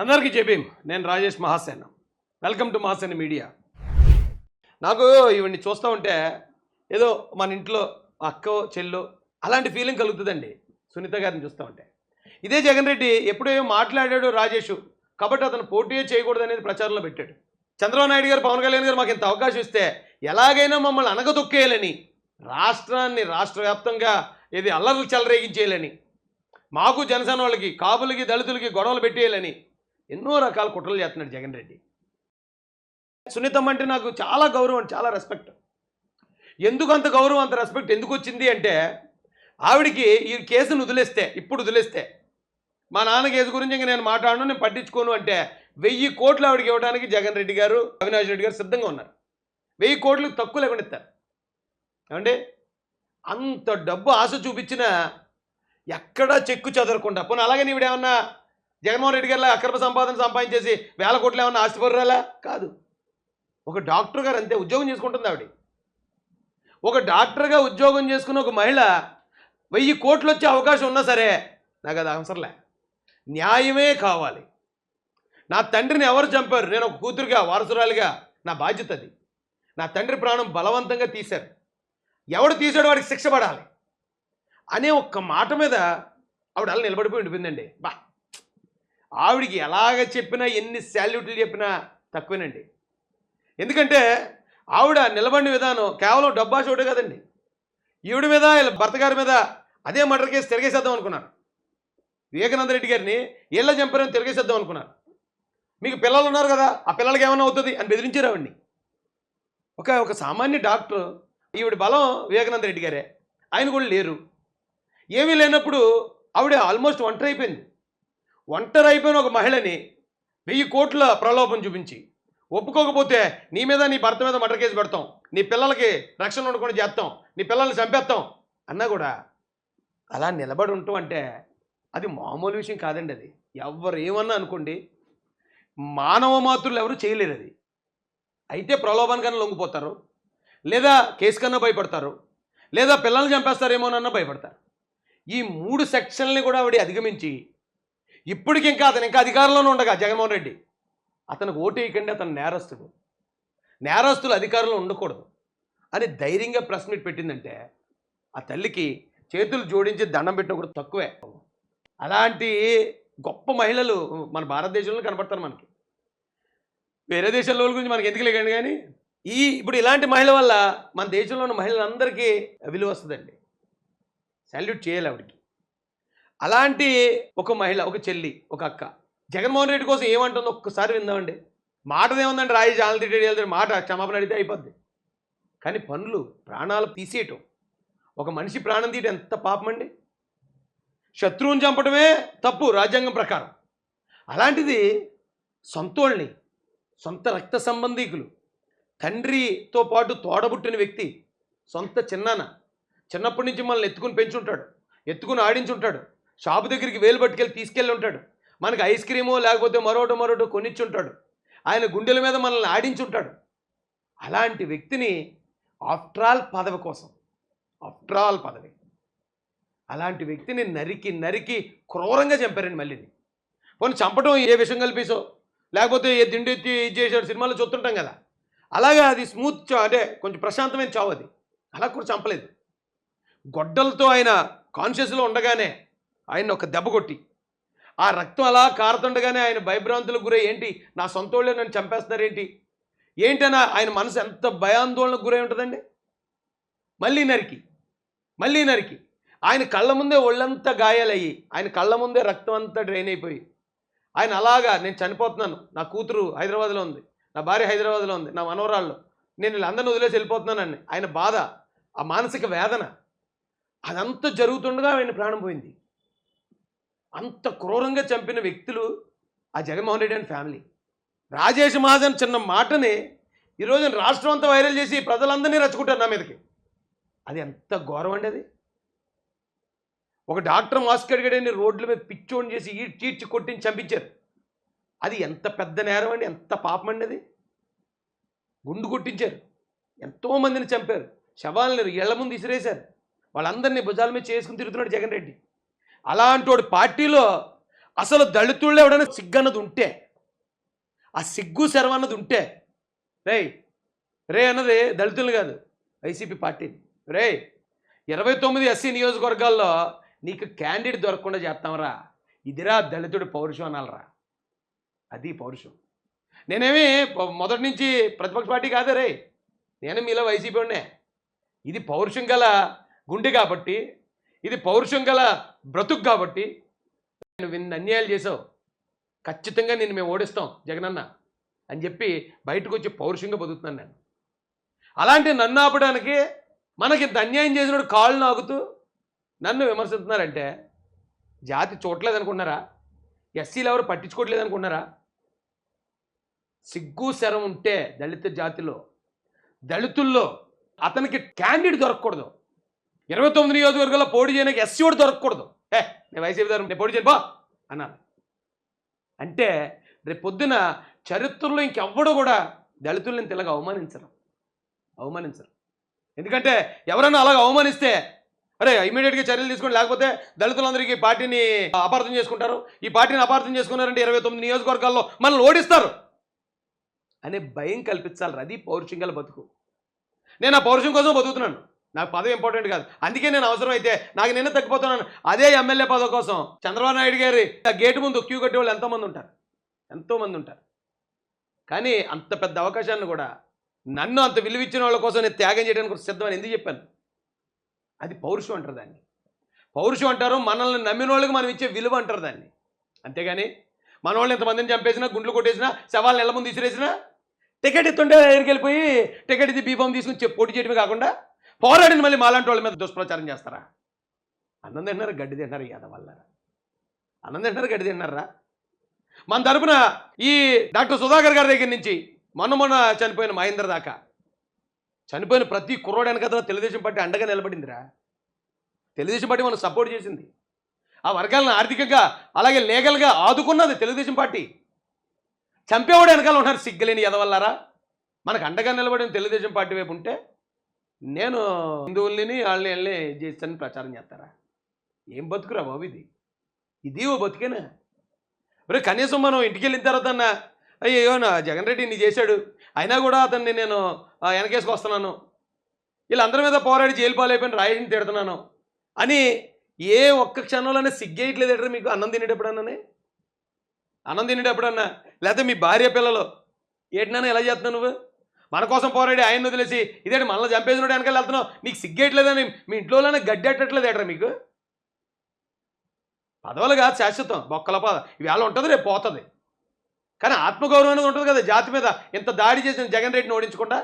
అందరికీ చెప్పేం నేను Rajesh Mahasena. Welcome to Mahasena media. నాకు ఇవన్నీ చూస్తూ ఉంటే ఏదో మన ఇంట్లో అక్కో చెల్లో అలాంటి ఫీలింగ్ కలుగుతుందండి. సునీత గారిని చూస్తూ ఉంటే. ఇదే జగన్ రెడ్డి ఎప్పుడో మాట్లాడాడు రాజేష్ కాబట్టి అతను పోటీ చేయకూడదు అనేది ప్రచారంలో పెట్టాడు. చంద్రబాబు నాయుడు గారు పవన్ కళ్యాణ్ గారు మాకు ఇంత అవకాశం ఇస్తే ఎలాగైనా మమ్మల్ని అనగదొక్కేయాలని రాష్ట్రాన్ని రాష్ట్ర వ్యాప్తంగా ఇది అల్లర్లు చెలరేగించేయాలని మాకు జనసేన వాళ్ళకి కాపులకి దళితులకి గొడవలు పెట్టేయాలని ఎన్నో రకాల కుట్రలు చేస్తున్నాడు జగన్ రెడ్డి. సునీతమ్మ అంటే నాకు చాలా గౌరవం చాలా రెస్పెక్ట్ ఎందుకు అంత గౌరవం అంత రెస్పెక్ట్ ఎందుకు వచ్చింది అంటే ఆవిడికి ఈ కేసును వదిలేస్తే ఇప్పుడు వదిలేస్తే మా నాన్న కేసు గురించి ఇంక నేను మాట్లాడను నేను పట్టించుకోను అంటే వెయ్యి కోట్లు ఆవిడకి ఇవ్వడానికి జగన్ రెడ్డి గారు అవినాష్ రెడ్డి గారు సిద్ధంగా ఉన్నారు. వెయ్యి కోట్లకు తక్కువ లేకుండా ఇస్తారు. ఏమండి? అంత డబ్బు ఆశ చూపించిన ఎక్కడా చెక్కు చదరకుండా పోనీ అలాగే నీవిడేమన్నా జగన్మోహన్ రెడ్డి గారిలా అక్రమ సంపాదన సంపాదించేసి వేల కోట్లు ఏమన్నా ఆస్తిపరురాలా? కాదు. ఒక డాక్టర్ గారు అంతే ఉద్యోగం చేసుకుంటుంది ఆవిడ. ఒక డాక్టర్గా ఉద్యోగం చేసుకున్న ఒక మహిళ వెయ్యి కోట్లు వచ్చే అవకాశం ఉన్నా సరే నాకు అది అవసరంలే. న్యాయమే కావాలి. నా తండ్రిని ఎవరు చంపారు? నేను ఒక కూతురుగా వారసురాలిగా నా బాధ్యత అది. నా తండ్రి ప్రాణం బలవంతంగా తీశారు. ఎవడు తీసాడో వాడికి శిక్ష పడాలి. అనే ఒక్క మాట మీద ఆవిడ అలా నిలబడిపోయి ఉండిపోయిందండి. బా. ఆవిడికి ఎలాగ చెప్పినా ఎన్ని శాల్యూట్లు చెప్పినా తక్కువేనండి. ఎందుకంటే ఆవిడ నిలబడిన విధానం కేవలం డబ్బా చోటు కదండి. ఈవిడ మీద వీళ్ళ భర్త గారి మీద అదే మర్డర్ కేసు తిరగేసేద్దాం అనుకున్నారు. వివేకానంద రెడ్డి గారిని ఇళ్ళ చంపారని తిరగేసేద్దాం అనుకున్నారు. మీకు పిల్లలు ఉన్నారు కదా ఆ పిల్లలకి ఏమైనా అవుతుంది అని బెదిరించారు ఆవిడ్ని. ఒక ఒక సామాన్య డాక్టర్ ఈవిడ బలం వివేకానంద రెడ్డి గారే ఆయన కూడా లేరు. ఏమీ లేనప్పుడు ఆవిడ ఆల్మోస్ట్ ఒంటరి అయిపోయింది. ఒంటరి అయిపోయిన ఒక మహిళని వెయ్యి కోట్ల ప్రలోభం చూపించి ఒప్పుకోకపోతే నీ మీద నీ భర్త మీద మటర్ కేసు పెడతాం నీ పిల్లలకి రక్షణ ఉండకుండా చేస్తాం నీ పిల్లల్ని చంపేస్తాం అన్నా కూడా అలా నిలబడి ఉంటాం అంటే అది మామూలు విషయం కాదండి అది. ఎవరు ఏమన్నా అనుకోండి మానవ మాతృలు ఎవరు చేయలేరు అది. అయితే ప్రలోభానికన్నా లొంగిపోతారు లేదా కేసు కన్నా భయపడతారు లేదా పిల్లల్ని చంపేస్తారేమోనన్నా భయపడతారు. ఈ మూడు సెక్షన్లని కూడా ఆవిడ అధిగమించి ఇప్పటికి ఇంకా అతను ఇంకా అధికారంలోనే ఉండగా జగన్మోహన్ రెడ్డి. అతనికి ఓటు వేయకండి అతను నేరస్తుడు. నేరస్తులు అధికారంలో ఉండకూడదు. అని ధైర్యంగా ప్రెస్ మీట్ పెట్టిందంటే ఆ తల్లికి చేతులు జోడించి దండం పెట్టిన కూడా తక్కువే. అలాంటి గొప్ప మహిళలు మన భారతదేశంలో కనపడతారు మనకి. వేరే దేశాల గురించి మనకి ఎందుకు లేకండి కానీ ఈ ఇప్పుడు ఇలాంటి మహిళ వల్ల మన దేశంలో ఉన్న మహిళలందరికీ విలువ వస్తుందండి. సాల్యూట్ చేయాలి ఆవిడకి. అలాంటి ఒక మహిళ ఒక చెల్లి ఒక అక్క జగన్మోహన్ రెడ్డి కోసం ఏమంటుందో ఒక్కసారి విందామండి. మాటదేముందండి రాయి జానలు తిట్టేది మాట క్షమాపణ అడిగితే అయిపోద్ది. కానీ పనులు ప్రాణాలు తీసేయటం. ఒక మనిషి ప్రాణం తీయటం ఎంత పాపమండి? శత్రువుని చంపడమే తప్పు రాజ్యాంగం ప్రకారం. అలాంటిది సొంతోళ్ళని సొంత రక్త సంబంధీకులు తండ్రితో పాటు తోడబుట్టిన వ్యక్తి సొంత చిన్నాన చిన్నప్పటి నుంచి మనల్ని ఎత్తుకుని పెంచుంటాడు ఎత్తుకుని ఆడించుంటాడు షాపు దగ్గరికి వేలు పట్టుకెళ్ళి తీసుకెళ్ళి ఉంటాడు. మనకి ఐస్ క్రీమో లేకపోతే మరోటో మరోటో కొనిచ్చుంటాడు. ఆయన గుండెల మీద మనల్ని ఆడించుంటాడు. అలాంటి వ్యక్తిని ఆఫ్టర్ ఆల్ పదవి కోసం ఆఫ్టర్ ఆల్ పదవి. అలాంటి వ్యక్తిని నరికి నరికి క్రూరంగా చంపారండి మళ్ళీని పోనీ చంపడం ఏ విషయం కల్పిసో లేకపోతే ఏ దిండు ఎత్తి ఇది చేసాడు సినిమాలో చూస్తుంటాం కదా. అలాగా అది స్మూత్ అంటే కొంచెం ప్రశాంతమైన చావు అది. అలా కూడా చంపలేదు. గొడ్డలతో ఆయన కాన్షియస్లో ఉండగానే ఆయన ఒక దెబ్బ కొట్టి. ఆ రక్తం అలా కారుతుండగానే ఆయన భయభ్రాంతులకు గురై ఏంటి? నా సొంత వాళ్ళే నన్ను చంపేస్తున్నారేంటి? ఏంటన్నా ఆయన మనసు ఎంత భయాందోళనకు గురై ఉంటుందండి? మళ్ళీ నరికి. మళ్ళీ నరికి. ఆయన కళ్ళ ముందే ఒళ్ళంతా గాయాలయ్యి ఆయన కళ్ళ ముందే రక్తం అంతా డ్రైన్ అయిపోయి. ఆయన అలాగా నేను చనిపోతున్నాను. నా కూతురు హైదరాబాద్లో ఉంది. నా భార్య హైదరాబాద్లో ఉంది. నా మనవరాళ్ళు. నేను వీళ్ళందరిని వదిలేసి వెళ్ళిపోతున్నానండి. ఆయన బాధ ఆ మానసిక వేదన అదంతా జరుగుతుండగా ఆయన ప్రాణం పోయింది. అంత క్రూరంగా చంపిన వ్యక్తులు ఆ జగన్మోహన్ రెడ్డి అండ్ ఫ్యామిలీ. రాజేష్ మహాజన్ చిన్న మాటని ఈరోజు రాష్ట్రం అంతా వైరల్ చేసి ప్రజలందరినీ రచ్చుకుంటారు నా మీదకి. అది ఎంత ఘోరం అండి అది? ఒక డాక్టర్ మాస్క్ అడిగాడని రోడ్ల మీద పిచ్చోని చేసి ఈడ్చి ఈడ్చి కొట్టించి చంపించారు. అది ఎంత పెద్ద నేరం అండి ఎంత పాపం అండి అది? గుండు కొట్టించారు. ఎంతోమందిని చంపారు. శవాలను ఇళ్ళ ముందు ఇసిరేశారు. వాళ్ళందరినీ భుజాల మీద చేసుకుని తిరుగుతున్నాడు జగన్ రెడ్డి. అలాంటి పార్టీలో అసలు దళితుళ్ళు ఎవడైనా సిగ్గు అన్నది ఉంటే ఆ సిగ్గు శర్వ అన్నది ఉంటే రే రే అన్నది దళితులు కాదు వైసీపీ పార్టీ రే ఇరవై తొమ్మిది ఎస్సీ నియోజకవర్గాల్లో నీకు క్యాండిడేట్ దొరకకుండా చేస్తాంరా. ఇదిరా దళితుడి పౌరుషం అనాలరా. అది పౌరుషం. నేనేమి మొదటి నుంచి ప్రతిపక్ష పార్టీ కాదే రే నేను మీలో వైసీపీ ఉండే ఇది పౌరుషం గల గుండె కాబట్టి ఇది పౌరుషం గల బ్రతుకు కాబట్టి నువ్వు ఇన్ని అన్యాయాలు చేసావు. ఖచ్చితంగా నిన్ను మేము ఓడిస్తాం జగనన్న అని చెప్పి బయటకు వచ్చి పౌరుషంగా బతుకుతున్నాను నేను. అలాంటి నన్ను ఆపడానికి మనకి ఇంత అన్యాయం చేసినప్పుడు కాళ్ళు నాకుతూ నన్ను విమర్శిస్తున్నారంటే జాతి చూడలేదు అనుకున్నారా ఎస్సీలు ఎవరు పట్టించుకోవట్లేదు అనుకున్నారా సిగ్గు శరం ఉంటే దళిత జాతిలో దళితుల్లో అతనికి క్యాండిడేట్ దొరకకూడదు. ఇరవై తొమ్మిది నియోజకవర్గంలో పోటీ చేయడానికి ఎస్సీ కూడా దొరకకూడదు. ఏ నేను వైసీపీ దారు నేను పోటీ చేయను. బా అన్నారు అంటే రేపు పొద్దున చరిత్రలో ఇంకెవ్వడు కూడా దళితుల్ని తెలగ అవమానించరు అవమానించరు ఎందుకంటే ఎవరైనా అలాగ అవమానిస్తే అరే ఇమీడియట్గా చర్యలు తీసుకోండి. లేకపోతే దళితులందరికీ పార్టీని అపార్థం చేసుకుంటారు. ఈ పార్టీని అపార్థం చేసుకున్నారంటే ఇరవై తొమ్మిది నియోజకవర్గాల్లో మనల్ని ఓడిస్తారు. అనే భయం కల్పించాలి. అది పౌరుషంగా బతుకు. నేను ఆ పౌరుషం కోసం బతుకుతున్నాను. నాకు పదవి ఇంపార్టెంట్ కాదు. అందుకే నేను అవసరం అయితే నాకు నిన్న తగ్గిపోతున్నాను. అదే ఎమ్మెల్యే పదవి కోసం. చంద్రబాబు నాయుడు గారి ఆ గేటు ముందు క్యూ కట్టే వాళ్ళు ఎంతోమంది ఉంటారు. ఎంతోమంది ఉంటారు. కానీ అంత పెద్ద అవకాశాన్ని కూడా నన్ను అంత విలువిచ్చిన వాళ్ళ కోసం నేను త్యాగం చేయడానికి సిద్ధమని ఎందుకు చెప్పాను? అది పౌరుషం అంటారు దాన్ని. పౌరుషం అంటారు మనల్ని నమ్మిన వాళ్ళకి మనం ఇచ్చే విలువ అంటారు దాన్ని. అంతేగాని మన వాళ్ళు ఎంతమందిని చంపేసినా గుండ్లు కొట్టేసినా శవాలు నెల ముందు విసిరేసినా టికెట్ ఎత్తుంటే దగ్గరికి టికెట్ ఇది బీఫామ్ తీసుకుని పోటీ చేయడమే కాకుండా పోరాడిన మళ్ళీ మాలాంటి వాళ్ళ మీద దుష్ప్రచారం చేస్తారా? అన్నం తింటున్నారు? గడ్డి తింటున్నారు? యాద అన్నం తింటారు గడ్డి తింటున్నారా? మన తరపున ఈ డాక్టర్ సుధాకర్ గారి దగ్గర నుంచి మొన్న మొన్న చనిపోయిన మహేంద్ర దాకా చనిపోయిన ప్రతి కుర్రోడు వెనకతలో తెలుగుదేశం పార్టీ అండగా నిలబడిందిరా. తెలుగుదేశం పార్టీ మనం సపోర్ట్ చేసింది. ఆ వర్గాలను ఆర్థికంగా అలాగే లీగల్గా ఆదుకున్నది తెలుగుదేశం పార్టీ. చంపేవాడు వెనకాల ఉన్నారు సిగ్గలేని ఎదవల్లారా మనకు అండగా నిలబడిన తెలుగుదేశం పార్టీ వైపు ఉంటే నేను హిందువుల్ని వాళ్ళని వెళ్ళి చేస్తానని ప్రచారం చేస్తారా? ఏం బతుకురా బాబు ఇది? ఇది ఓ బతుకేనా? ఒరే కనీసం మనం ఇంటికి వెళ్ళిన తర్వాత అన్న అయ్యో నా జగన్ రెడ్డి నీ చేశాడు అయినా కూడా అతన్ని నేను వెనకేసుకొస్తున్నాను. వీళ్ళందరి మీద పోరాడి జైలు పాలైపోయిన రాయిని తిడుతున్నాను. అని ఏ ఒక్క క్షణంలోనే సిగ్గేయట్లేదు ఎట్రా మీకు అన్నం తినేటప్పుడన్నానే? అన్నం తినేటప్పుడన్నా? లేకపోతే మీ భార్య పిల్లలు? ఏటినా ఎలా చేస్తున్నావు నువ్వు? మన కోసం పోరాడి ఆయన వదిలేసి ఇదేంటి మనల్ని చంపేసినోడు వెనకాల వెళ్తున్నావు? నీకు సిగ్గేయట్లేదని మీ ఇంట్లోనే గడ్డెట్టట్లేదు ఏట్రా మీకు? పదవులు కాదు శాశ్వతం బొక్కల పద. ఇవాళ ఉంటుంది రేపు పోతుంది. కానీ ఆత్మగౌరవం అనేది ఉంటుంది కదా జాతి మీద. ఇంత దాడి చేసిన జగన్ రెడ్డిని ఓడించకుండా?